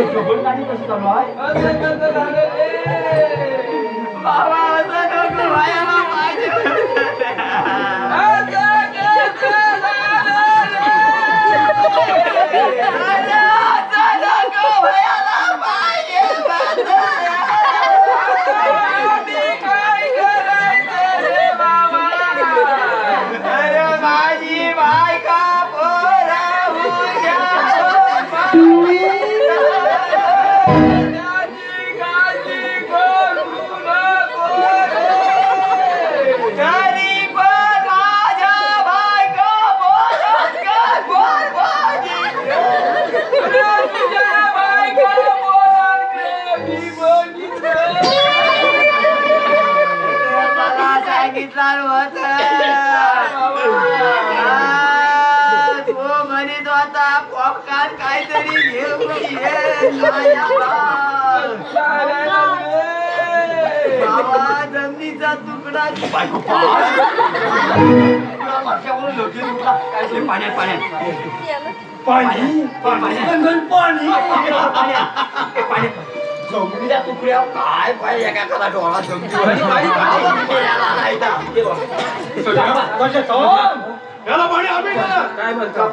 कसलो पण नाही कसलो सांगितलं होतं तो म्हणत होता पॉपकॉर्न काहीतरी घेऊन ये बाबा जमिनीचा तुकडा पाण्यात पाण्यात पाणी पाणी. जमिनीच्या तुकड्या काय पाहिजे एका डोळा जमिनीवर आम्ही काय म्हणतो?